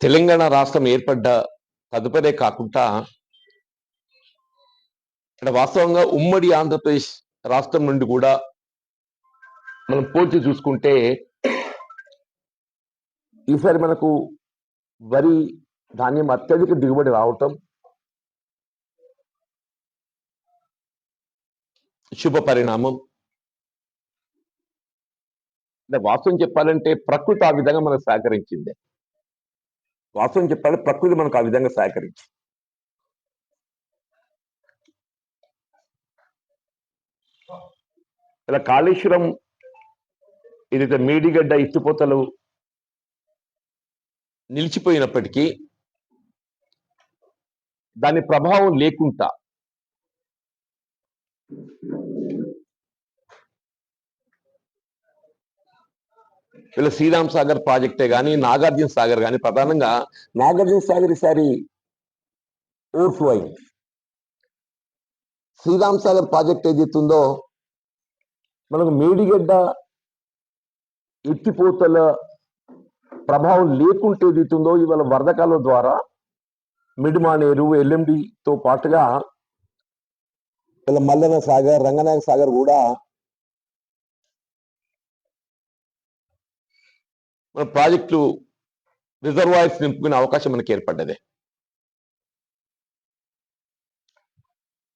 తెలంగాణ రాష్ట్రం ఏర్పడ్డ తదుపరే కాకుండా ఇక్కడ వాస్తవంగా ఉమ్మడి ఆంధ్రప్రదేశ్ రాష్ట్రం నుండి కూడా మనం పోల్చి చూసుకుంటే ఈసారి మనకు వరి ధాన్యం అత్యధిక దిగుబడి రావటం శుభ పరిణామం. వాస్తవం చెప్పాలంటే ప్రకృతి ఆ విధంగా మనకు సహకరించింది. వాస్తవం చెప్పాలంటే ప్రకృతి మనకు ఆ విధంగా సహకరించింది. ఇలా కాళేశ్వరం ఏదైతే మేడిగడ్డ ఎత్తిపోతలు నిలిచిపోయినప్పటికీ దాని ప్రభావం లేకుండా వీళ్ళ శ్రీరామ్ సాగర్ ప్రాజెక్టే కానీ నాగార్జున సాగర్ కానీ ప్రధానంగా నాగార్జున సాగర్ ఈసారి ఓవర్ఫ్లో అయింది శ్రీరామ్ సాగర్ ప్రాజెక్ట్ ఏదైతుందో మనకు మేడిగడ్డ ఎత్తిపోతల ప్రభావం లేకుంటే ఏదైతుందో ఇవాళ వరదకాల ద్వారా మిడిమానేరు ఎల్ఎండితో పాటుగా ఇలా మల్లన సాగర్ రంగనాయక సాగర్ కూడా మన ప్రాజెక్టులు రిజర్వాయర్స్ నింపుకునే అవకాశం మనకి ఏర్పడ్డది.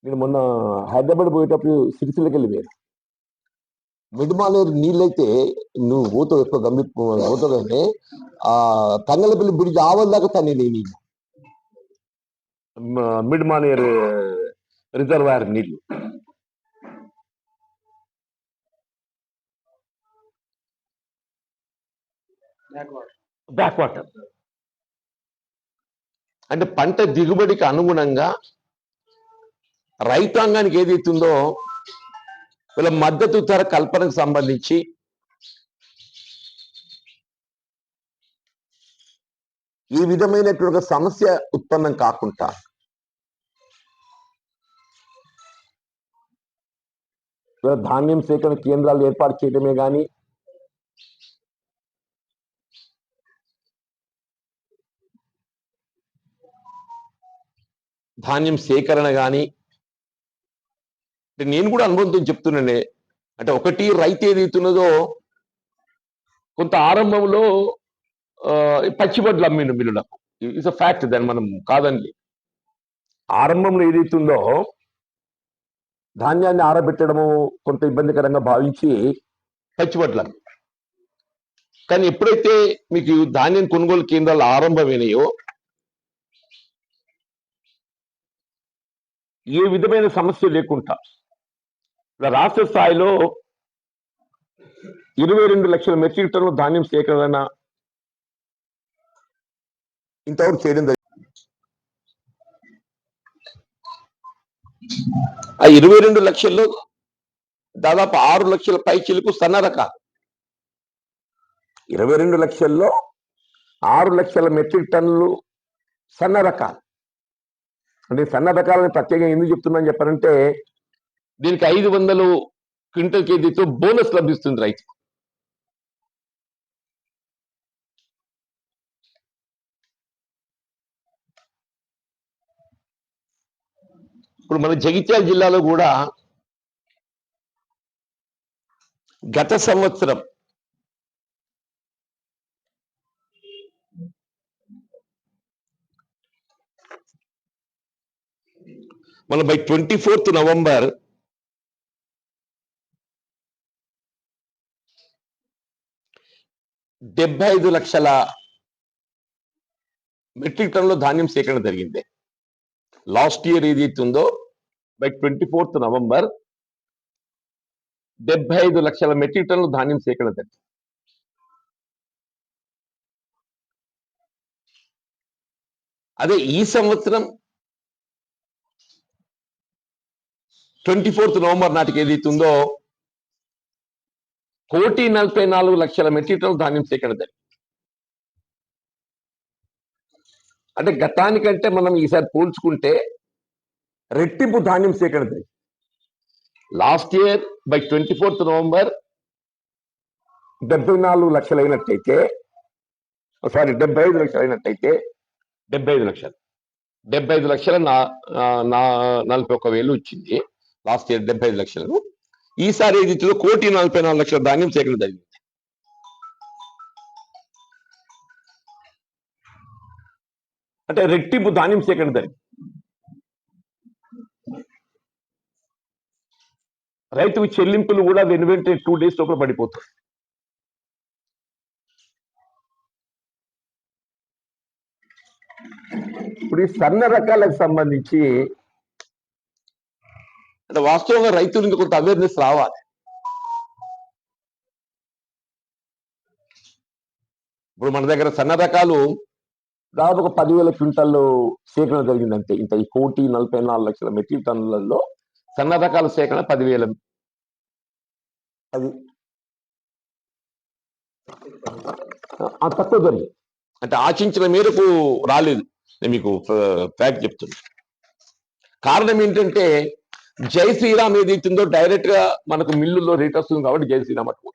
నేను మొన్న హైదరాబాద్ పోయేటప్పుడు సిరిసిల్లకి వెళ్ళి పోయాను మిడిమాలేరు నీళ్ళైతే నువ్వు పోతావు ఎక్కువ గమ్మి పోతావు కానీ ఆ తంగలపల్లి బ్రిడ్జ్ ఆవల దాకా తనే నీళ్ళు. మిడిమానేరు రిజర్వాయర్ నీళ్ళు బ్యాక్ వాటర్ అంటే పంట దిగుబడికి అనుగుణంగా రైతాంగానికి ఏదైతుందో వీళ్ళ మద్దతు ధర కల్పనకు సంబంధించి ఈ విధమైనటువంటి ఒక సమస్య ఉత్పన్నం కాకుండా ధాన్యం సేకరణ కేంద్రాలు ఏర్పాటు చేయడమే కానీ ధాన్యం సేకరణ కానీ అంటే నేను కూడా అనుభవంతో చెప్తున్నానే అంటే ఒకటి రైతు ఏదైతున్నదో కొంత ఆరంభంలో ఆ, పచ్చిబడ్లు అమ్మిండు మిల్లులకు. ఇట్స్ అ ఫ్యాక్ట్ దాన్ని మనం కాదండి. ఆరంభంలో ఏదైతుందో ధాన్యాన్ని ఆరబెట్టడము కొంత ఇబ్బందికరంగా భావించి పచ్చిబడ్లు కానీ ఎప్పుడైతే మీకు ధాన్యం కొనుగోలు కేంద్రాలు ఆరంభమైనాయో ఏ విధమైన సమస్య లేకుండా. రాష్ట్ర స్థాయిలో ఇరవై రెండు లక్షల మెట్రిక్ టన్ను ధాన్యం సేకరణ ఇంతవరకు చేయడం జరిగింది. ఆ ఇరవై రెండు లక్షల్లో దాదాపు ఆరు లక్షల పైచీలకు సన్న రకాలు. ఇరవై రెండు లక్షల్లో ఆరు లక్షల మెట్రిక్ టన్నులు సన్న రకాలు. అంటే సన్నదకాలని ప్రత్యేకంగా ఎందుకు చెప్తున్నాను చెప్పారంటే దీనికి ఐదు వందలు క్వింటల్ కేజీతో బోనస్ లభిస్తుంది రైతు ఇప్పుడు మన జగిత్యాల జిల్లాలో కూడా గత సంవత్సరం మనం బై ట్వంటీ ఫోర్త్ నవంబర్ డెబ్బై ఐదు లక్షల మెట్రిక్ టన్నుల ధాన్యం సేకరణ జరిగింది. లాస్ట్ ఇయర్ ఏదైతే ఉందో బై ట్వంటీ ఫోర్త్ నవంబర్ డెబ్బై ఐదు లక్షల మెట్రిక్ టన్నుల ధాన్యం సేకరణ జరిగింది. అదే ఈ సంవత్సరం ట్వంటీ ఫోర్త్ నవంబర్ నాటికి ఏదైతే ఉందో కోటి నలభై నాలుగు లక్షల మెట్రిక్ టన్నుల ధాన్యం సేకరణ జరిగింది. అంటే గతానికంటే మనం ఈసారి పోల్చుకుంటే రెట్టింపు ధాన్యం సేకరణ జరిగింది. Last year by twenty fourth November డెబ్బై నాలుగు లక్షలు అయినట్టయితే సారీ డెబ్బై ఐదు లక్షలు అయినట్టయితే డెబ్బై ఐదు లక్షలు. డెబ్బై ఐదు లక్షల నా నా నలభై ఒక్క వేలు వచ్చింది. లాస్ట్ ఇయర్ డెబ్బై ఐదు లక్షలు. ఈసారి ఏదైతుందో కోటి నలభై నాలుగు లక్షల ధాన్యం సేకరణ జరిగింది. అంటే రెట్టింపు ధాన్యం సేకరణ జరిగింది. రైతుకు చెల్లింపులు కూడా వెను వెంటనే టూ డేస్ లోపల పడిపోతాయి. ఇప్పుడు ఈ సన్న రకాలకు సంబంధించి అంటే వాస్తవంగా రైతులకు కొంత అవేర్నెస్ రావాలి. ఇప్పుడు మన దగ్గర సన్న రకాలు దాదాపు ఒక పదివేల క్వింటాల్లో సేకరణ జరిగింది అంతే ఇంత ఈ కోటి నలభై నాలుగు లక్షల మెట్రిక్ టన్నులలో సన్న రకాల సేకరణ పదివేల అది. తక్కువ జరిగింది. అంటే ఆశించిన మేరకు రాలేదు. నేను మీకు ఫ్యాక్ట్ చెప్తున్నా. కారణం ఏంటంటే జై శ్రీరామ్ ఏదైతుందో డైరెక్ట్గా మనకు మిల్లుల్లో రేట్ వస్తుంది కాబట్టి జై శ్రీరామ్ అటు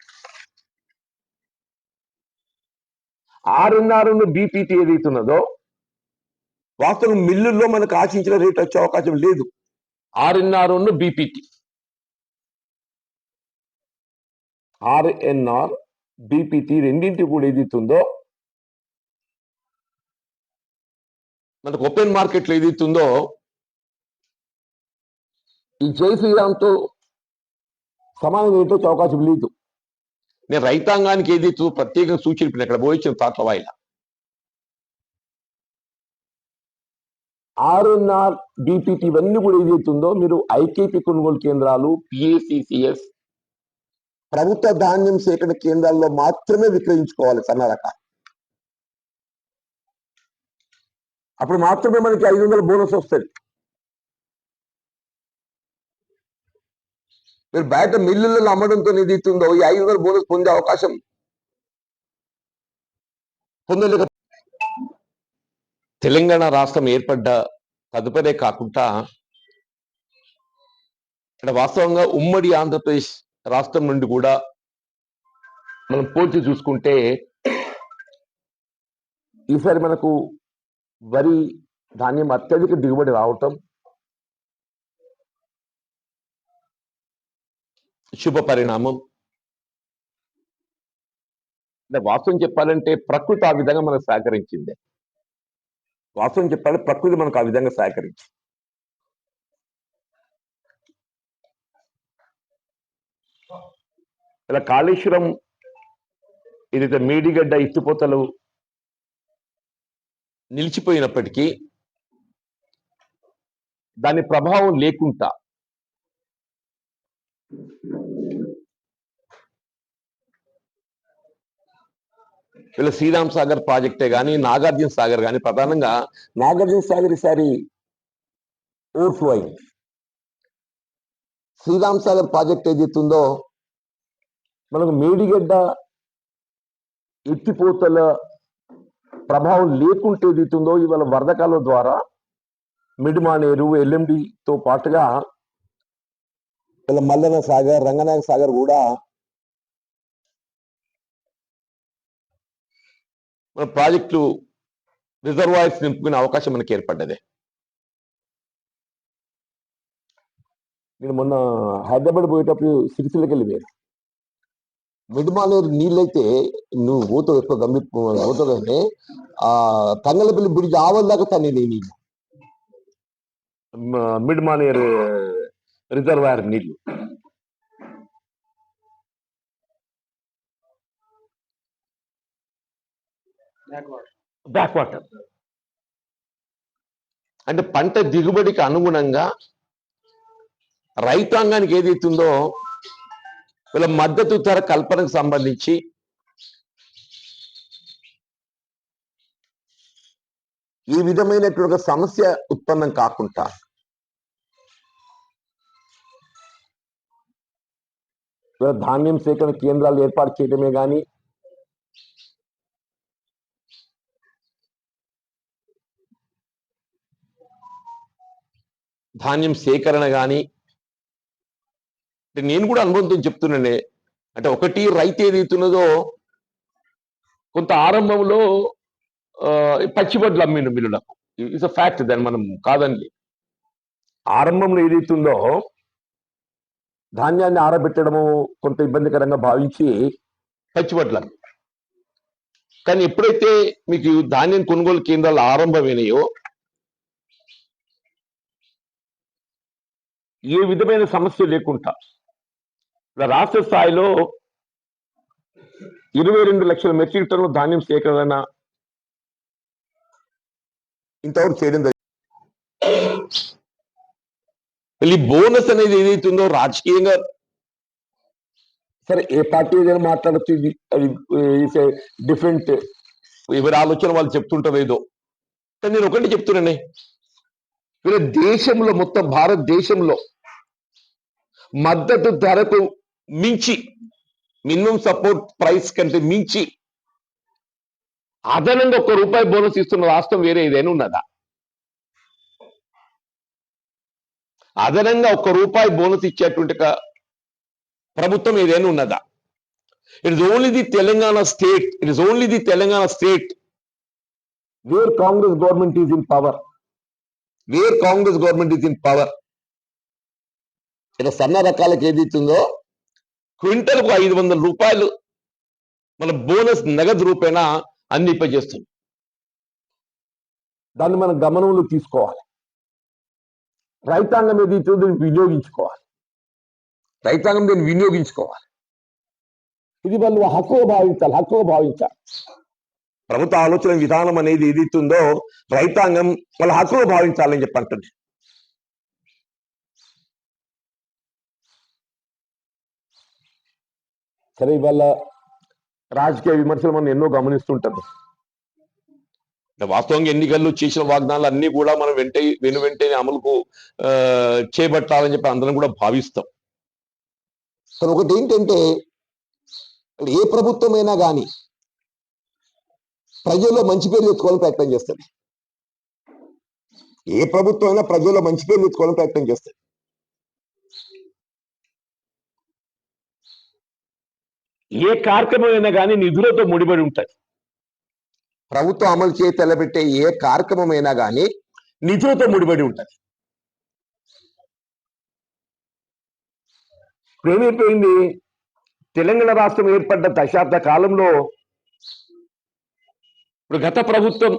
ఆరున్నర బీపీటీ ఏదైతున్నదో వాస్తవం మిల్లుల్లో మనకు ఆశించిన రేట్ వచ్చే అవకాశం లేదు. ఆర్ఎన్ఆర్ బీపీటీ ఆర్ఎన్ఆర్ బీపీటీ రెండింటి కూడా ఏదైతుందో మనకు ఓపెన్ మార్కెట్లో ఏదైతుందో ఈ జై శ్రీరామ్తో సమానం వచ్చే అవకాశం లేదు. నేను రైతాంగానికి ఏదైతే ప్రత్యేకంగా సూచించిన ఇక్కడ పోయించిన తాట్ల వాయిల. ఆర్ఎన్ఆర్ బీపీటీ ఇవన్నీ కూడా ఏదైతుందో మీరు ఐకేపీ కొనుగోలు కేంద్రాలు పిఏసిసిఎస్ ప్రభుత్వ ధాన్యం సేకరణ కేంద్రాల్లో మాత్రమే విక్రయించుకోవాలి సన్న రకాలు అప్పుడు మాత్రమే మనకి ఐదు వందల బోనస్ వస్తుంది మీరు బయట మిల్లులలో అమ్మడంతో ఏదైతుందో ఈ ఐదు వందల బోనస్ పొందే అవకాశం. పొందలేక తెలంగాణ రాష్ట్రం ఏర్పడ్డ తదుపరే కాకుండా ఇక్కడ వాస్తవంగా ఉమ్మడి ఆంధ్రప్రదేశ్ రాష్ట్రం నుండి కూడా మనం పోల్చి చూసుకుంటే ఈసారి మనకు వరి ధాన్యం అత్యధిక దిగుబడి రావటం శుభ పరిణామం. అంటే వాస్తవం చెప్పాలంటే ప్రకృతి ఆ విధంగా మనకు సహకరించింది. వాస్తవం చెప్పాలంటే ప్రకృతి మనకు ఆ విధంగా సహకరించింది. ఇలా కాళేశ్వరం ఏదైతే మీడిగడ్డ ఎత్తిపోతలు నిలిచిపోయినప్పటికీ దాని ప్రభావం లేకుండా వీళ్ళ శ్రీరామ్ సాగర్ ప్రాజెక్టే కానీ నాగార్జున సాగర్ కానీ ప్రధానంగా నాగార్జున సాగర్ ఈసారి ఓవర్ఫ్లో అయింది శ్రీరామ్ సాగర్ ప్రాజెక్ట్ ఏదైతుందో మనకు మేడిగడ్డ ఎత్తిపోతల ప్రభావం లేకుంటే ఏదైతుందో ఇవాళ వరదకాల ద్వారా మిడిమానేరు ఎల్ఎండితో పాటుగా ఇలా మల్లన సాగర్ రంగనాయక సాగర్ కూడా మన ప్రాజెక్టులు రిజర్వాయర్స్ నింపుకునే అవకాశం మనకి ఏర్పడ్డది. నేను మొన్న హైదరాబాద్ పోయేటప్పుడు సిరిసిల్లకి వెళ్ళి మీరు నీళ్ళైతే నువ్వు పోతావు ఎక్కువ గమ్మి పోతావు కానీ ఆ తంగలపల్లి బ్రిడ్జ్ ఆవల దాకా తనే నీళ్ళు. మిడిమానేరు రిజర్వాయర్ నీళ్ళు. బ్యాక్ వాటర్ అంటే పంట దిగుబడికి అనుగుణంగా రైతాంగానికి ఏదైతుందో వీళ్ళ మద్దతు ధర కల్పనకు సంబంధించి ఈ విధమైనటువంటి ఒక సమస్య ఉత్పన్నం కాకుండా ధాన్యం సేకరణ కేంద్రాలు ఏర్పాటు చేయడమే కానీ ధాన్యం సేకరణ కానీ అంటే నేను కూడా అనుభవంతో చెప్తున్నానే అంటే ఒకటి రైతు ఏదైతున్నదో కొంత ఆరంభంలో ఆ, పచ్చిబొడ్లు అమ్మిండు మిల్లులకు. ఇట్స్ అ ఫ్యాక్ట్ దాన్ని మనం కాదండి. ఆరంభంలో ఏదైతుందో ధాన్యాన్ని ఆరబెట్టడము కొంత ఇబ్బందికరంగా భావించి పచ్చిబొడ్లు కానీ ఎప్పుడైతే మీకు ధాన్యం కొనుగోలు కేంద్రాలు ఆరంభమైనాయో ఏ విధమైన సమస్య లేకుండా రాష్ట్ర స్థాయిలో ఇరవై రెండు లక్షల మెట్రిక్ టన్ను ధాన్యం సేకరణ ఇంతవరకు చేయడం జరిగింది మళ్ళీ బోనస్ అనేది ఏదైతుందో రాజకీయంగా సరే ఏ పార్టీ ఏదైనా మాట్లాడచ్చు ఇది అది డిఫరెంట్. ఎవరి ఆలోచన వాళ్ళు చెప్తుంటారు ఏదో. కానీ నేను ఒకటి చెప్తున్నానే. వీళ్ళ దేశంలో మొత్తం భారతదేశంలో మద్దతు ధరకు మించి మినిమం సపోర్ట్ ప్రైస్ కంటే మించి అదనంగా ఒక్క రూపాయి బోనస్ ఇస్తున్న రాష్ట్రం వేరే ఏదైనా ఉన్నదా? అదనంగా ఒక్క రూపాయి బోనస్ ఇచ్చేటువంటి ప్రభుత్వం ఏదైనా ఉన్నదా? It is only the Telangana state it is only the Telangana state where Congress government is in power where Congress government is in power ఇలా సన్న రకాలకు ఏదైతుందో క్వింటల్కు ఐదు వందల రూపాయలు మన బోనస్ నగదు రూపేణా అందింపజేస్తుంది. దాన్ని మనం గమనంలో తీసుకోవాలి. రైతాంగం ఏదైతే దీన్ని వినియోగించుకోవాలి. రైతాంగం దీన్ని వినియోగించుకోవాలి. ఇది వాళ్ళు హక్కువ భావించాలి హక్కువ భావించాలి. ప్రభుత్వ ఆలోచన విధానం అనేది ఏదైతుందో రైతాంగం వాళ్ళ హక్కువ భావించాలని చెప్పి అంటుంది. సరే ఇవాళ రాజకీయ విమర్శలు మనం ఎన్నో గమనిస్తుంటాం. వాస్తవంగా ఎన్నికల్లో చేసిన వాగ్దానాలు అన్ని కూడా మనం వెంటే వెను వెంటనే అమలుకు చేపట్టాలని చెప్పి అందరం కూడా భావిస్తాం. కానీ ఒకటి ఏంటంటే ఏ ప్రభుత్వమైనా కానీ ప్రజల్లో మంచి పేరు తెచ్చుకోవాలని ప్రయత్నం చేస్తుంది. ఏ ప్రభుత్వం అయినా ప్రజల్లో మంచి పేరు తెచ్చుకోవాలని ప్రయత్నం చేస్తుంది. ఏ కార్యక్రమం అయినా కానీ నిధులతో ముడిపడి ఉంటాయి ప్రభుత్వం అమలు చేయ తెలబెట్టే ఏ కార్యక్రమం అయినా కానీ నిధులతో ముడిపడి ఉంటుంది. ఇప్పుడు ఏమైపోయింది? తెలంగాణ రాష్ట్రం ఏర్పడ్డ దశాబ్ద కాలంలో ఇప్పుడు గత ప్రభుత్వం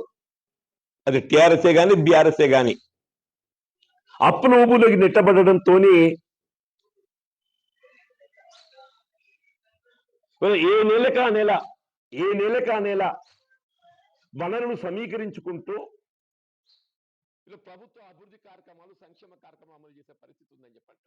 అది టిఆర్ఎస్ఏ గాని బీఆర్ఎస్ఏ గాని అప్పుల ఊబులోకి నెట్టబడడంతో ఏ నెలకా నెల ఏ నెలకా నెల వనరులు సమీకరించుకుంటూ ఇలా ప్రభుత్వ అభివృద్ధి కార్యక్రమాలు సంక్షేమ కార్యక్రమాలు అమలు చేసే పరిస్థితి ఉందని చెప్పండి